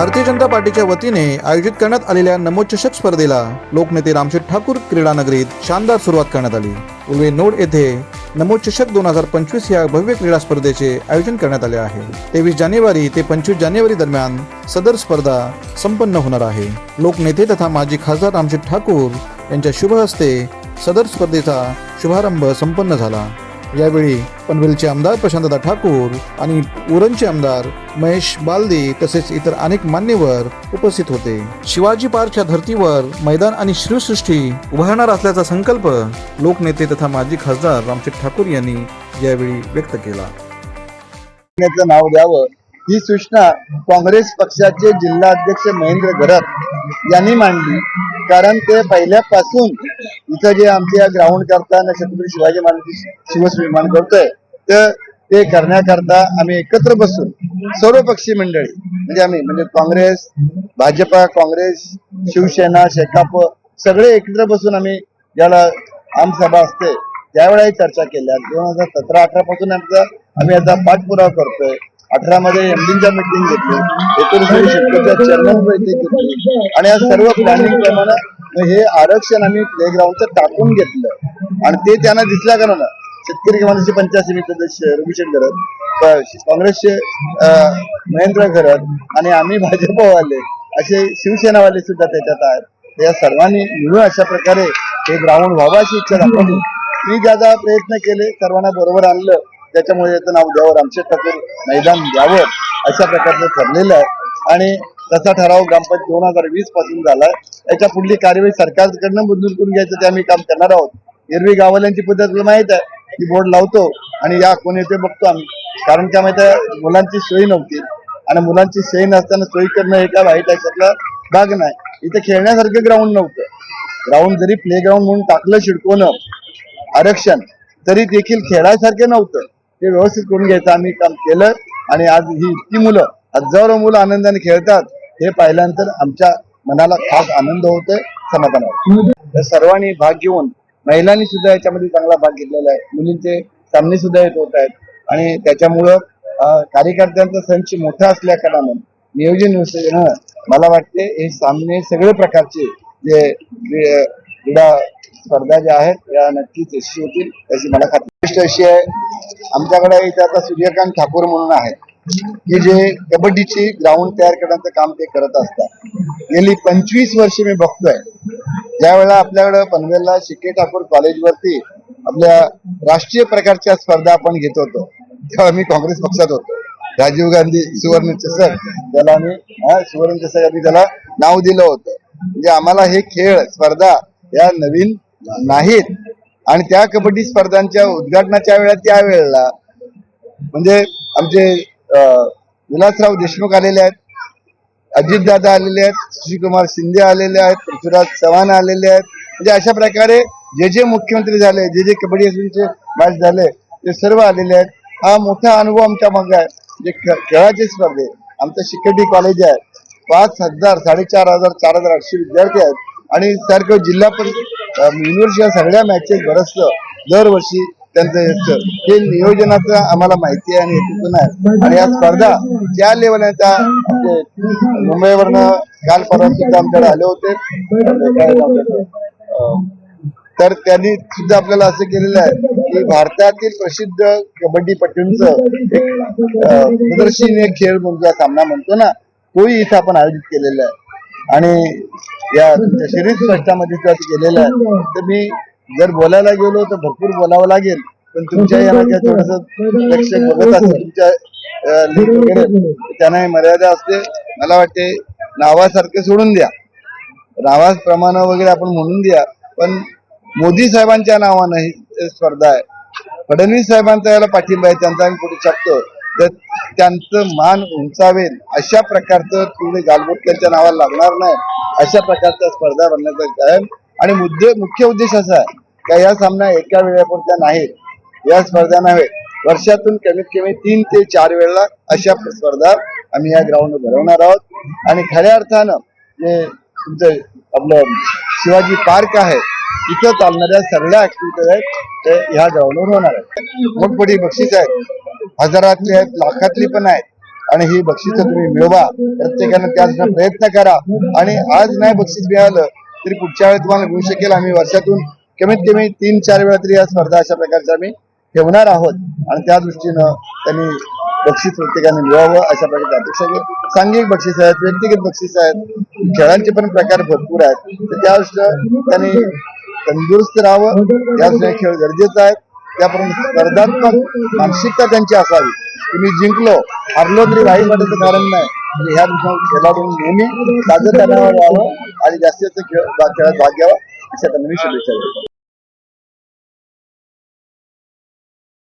भारतीय जनता पार्टीच्या वतीने आयोजित करण्यात आलेल्या नमोचषक स्पर्धेला लोकनेते रामशेठ ठाकूर क्रीडा नगरीत शानदार सुरुवात करण्यात आली. उर्वे नोड येथे नमोचषक दोन हजार पंचवीस या भव्य क्रीडा स्पर्धेचे आयोजन करण्यात आले आहे. तेवीस जानेवारी ते पंचवीस जानेवारी दरम्यान सदर स्पर्धा संपन्न होणार आहे. लोकनेते तथा माजी खासदार रामशेठ ठाकूर यांच्या शुभ हस्ते सदर स्पर्धेचा शुभारंभ संपन्न झाला. यावेळी पनवेलचे आमदार प्रशांतदा ठाकूर आणि उरणचे आमदार महेश बालदे तसेच इतर अनेक मान्यवर उपस्थित होते. शिवाजी पार्कच्या धर्तीवर मैदान आणि श्रीसृष्टी उभारणार असल्याचा संकल्प लोकनेते तथा माजी खासदार रामशेठ ठाकूर यांनी यावेळी व्यक्त केला. नाव द्यावं. ही सूचना काँग्रेस पक्षाचे जिल्हा अध्यक्ष महेंद्र गरत यांनी मांडली. कारण ते पहिल्यापासून इथं जे आमच्या ग्राउंड करताना छत्रपती शिवाजी महाराज शिवस्विमान करतोय तर ते करण्याकरता आम्ही एकत्र बसून सर्वपक्षी मंडळी म्हणजे आम्ही म्हणजे काँग्रेस भाजपा काँग्रेस शिवसेना शेकाप सगळे एकत्र बसून आम्ही ज्याला आमसभा असते त्यावेळेला चर्चा केल्या. दोन हजार सतरा अठरा पासून आमचा आम्ही याचा पाठपुरावा करतोय. अठरा मध्ये एमडीच्या मिटिंग घेतली. एकोणीसशे शेतकऱ्याच्या चेअरमन बैठक घेतली. आणि या सर्व प्लॅनिंग प्रमाणे मग हे आरक्षण आम्ही प्लेग्राऊंडचं टाकून घेतलं. आणि ते त्यांना दिसल्या कारण शेतकरी किमानचे पंचायत समिती सदस्य रविशंकर घरत काँग्रेसचे महेंद्र घरत आणि आम्ही भाजपवाले असे शिवसेनावाले सुद्धा त्याच्यात आहेत. या सर्वांनी मिळून अशा प्रकारे हे ग्राउंड व्हावा अशी इच्छा दाखवली. मी ज्यादा प्रयत्न केले सर्वांना बरोबर आणलं त्याच्यामुळे याचं नाव द्यावं रामशेठ ठाकूर मैदान द्यावं अशा प्रकारचं ठरलेलं आहे. आणि तसा ठराव ग्रामपंचायत दोन हजार वीसपासून झाला याच्या पुढली कार्यवाही सरकारकडनं मंजूर करून घ्यायचं ते आम्ही काम करणार आहोत. एरवी गावाल्यांची पद्धत तुला माहीत आहे की बोर्ड लावतो आणि या कोण येते बघतो आम्ही. कारण काय माहिती आहे मुलांची सोय नव्हती आणि मुलांची सोय नसताना सोयी करणं हे काय वाईट आहे सगळं भाग नाही. इथे खेळण्यासारखं ग्राउंड नव्हतं. ग्राउंड जरी प्ले ग्राउंड म्हणून टाकलं शिडकोनं आरक्षण तरी देखील खेळायसारखं नव्हतं. ते व्यवस्थित करून घ्यायचं आम्ही काम केलं आणि आज ही इतकी मुलं हजारो मुलं आनंदाने खेळतात. हे पाहिल्यानंतर आमच्या मनाला खास आनंद होतोय समाधान होतं सर्वांनी भाग घेऊन महिलांनी सुद्धा याच्यामध्ये चांगला भाग घेतलेला आहे. मुलींचे सामने सुद्धा येत होत आहेत. आणि त्याच्यामुळं कार्यकर्त्यांचा संच मोठा असल्या कारणानं नियोजन व्यवस्थेनं मला वाटते हे सामने सगळे प्रकारचे जे जे क्रीडा स्पर्धा ज्या आहेत या नक्कीच यशस्वी होतील याची मला खात्री. गोष्ट अशी आहे आमच्याकडे इथे आता सूर्यकांत ठाकूर म्हणून आहेत. की जे कबड्डीची ग्राउंड तयार करण्याचं काम ते करत असतात. गेली पंचवीस वर्षे मी बघतोय. ज्यावेळेला आपल्याकडं पनवेलला शिके ठाकूर कॉलेजवरती आपल्या राष्ट्रीय प्रकारच्या स्पर्धा आपण घेत होतो तेव्हा मी काँग्रेस पक्षात होतो. राजीव गांधी सुवर्ण चषक त्याला आम्ही सुवर्ण चषक आम्ही त्याला नाव दिलं होतं. म्हणजे आम्हाला हे खेळ स्पर्धा या नवीन नाहीत. आणि त्या कबड्डी स्पर्धांच्या उद्घाटनाच्या वेळेला त्या वेळेला म्हणजे आमचे विलासराव देशमुख आलेले आहेत अजितदादा आलेले आहेत सुशीलकुमार शिंदे आलेले आहेत पृथ्वीराज चव्हाण आलेले आहेत. म्हणजे अशा प्रकारे जे जे मुख्यमंत्री झाले जे जे कबड्डी असोसिएशनचे मॅच झाले ते सर्व आलेले आहेत. हा मोठा अनुभव आमच्या मागे आहे. जे खेळाचे स्पर्धे आमचं शिकेटी कॉलेज आहे. पाच हजार साडेचार हजार चार हजार आठशे विद्यार्थी आहेत. आणि सारखं जिल्हा परिषद युनिव्हर्सिटी सगळ्या मॅचेस बरसलं दरवर्षी त्यांचं हे नियोजनाचं आम्हाला माहिती आहे आणि हेतूतून आहे. आणि या स्पर्धा ज्या लेवल त्या म्हणजे मुंबईवरनं काल परवा सुद्धा आमच्याकडे आले होते. तर त्यांनी सुद्धा आपल्याला असं केलेलं आहे की भारतातील प्रसिद्ध कबड्डीपटूंचं एक प्रदर्शनीय खेळ म्हणून सामना म्हणतो ना तोही इथं आपण आयोजित केलेला आहे. आणि या शरीर स्पष्टामध्ये सुद्धा केलेलं आहे तर मी जर बोलायला गेलो तर भरपूर बोलावं लागेल पण तुमच्या याला काय थोडस प्रेक्षक बघत असतील तुमच्या त्यांना मर्यादा असते. मला वाटते नावासारखं सोडून द्या. नावाप्रमाणे वगैरे आपण म्हणून द्या पण मोदी साहेबांच्या नावानं ही स्पर्धा आहे. फडणवीस साहेबांचा याला पाठिंबा आहे त्यांचा आम्ही पुढे शकतो तर त्यांचं मान उंचावेल अशा प्रकारचं तुम्ही गालबोट त्यांच्या नावाला लागणार नाही. अशा प्रकारच्या स्पर्धा भरण्याचा आहे आणि मुद्दे मुख्य उद्देश असा आहे का या सामना एका वेळेपुरत्या नाहीत या स्पर्धा नव्हे. वर्षातून कमीत कमी तीन ते चार वेळेला अशा स्पर्धा आम्ही या ग्राउंड भरवणार आहोत. आणि खऱ्या अर्थानं जे तुमचं आपलं शिवाजी पार्क आहे इथं चालणाऱ्या सगळ्या ऍक्टिव्हिटीज आहेत ते ह्या ग्राउंडवर होणार आहेत. मोठमोठी बक्षीस आहेत हजारातली आहेत लाखातली पण आहेत. आणि ही बक्षिसं तुम्ही मिळवा प्रत्येकानं त्याचा प्रयत्न करा. आणि आज नाही बक्षीस मिळालं तरी पुढच्या वेळेस तुम्हाला मिळू शकेल. आम्ही वर्षातून कमीत कमी तीन चार वेळा तरी या स्पर्धा अशा प्रकारच्या आम्ही ठेवणार आहोत. आणि त्या दृष्टीनं त्यांनी बक्षीस प्रत्येकाने मिळावं अशा प्रकारची अपेक्षा सांघिक बक्षीस आहेत व्यक्तिगत बक्षीस आहेत खेळांचे पण प्रकार भरपूर आहेत. तर त्या दृष्टीनं त्यांनी तंदुरुस्त राहावं. त्या दृष्टीने खेळ गरजेचा आहे. त्याप्रमाणे स्पर्धात्मक मानसिकता त्यांची असावी. तुम्ही जिंकलो हरलो तरी राही वाटायचं कारण नाही. म्हणजे ह्या दृष्टीने खेळाडूंनी नेहमी साजरं राहावं आणि जास्तीत जास्त खेळ खेळात भाग घ्यावा. अशा त्यांना मी शुभेच्छा देतो.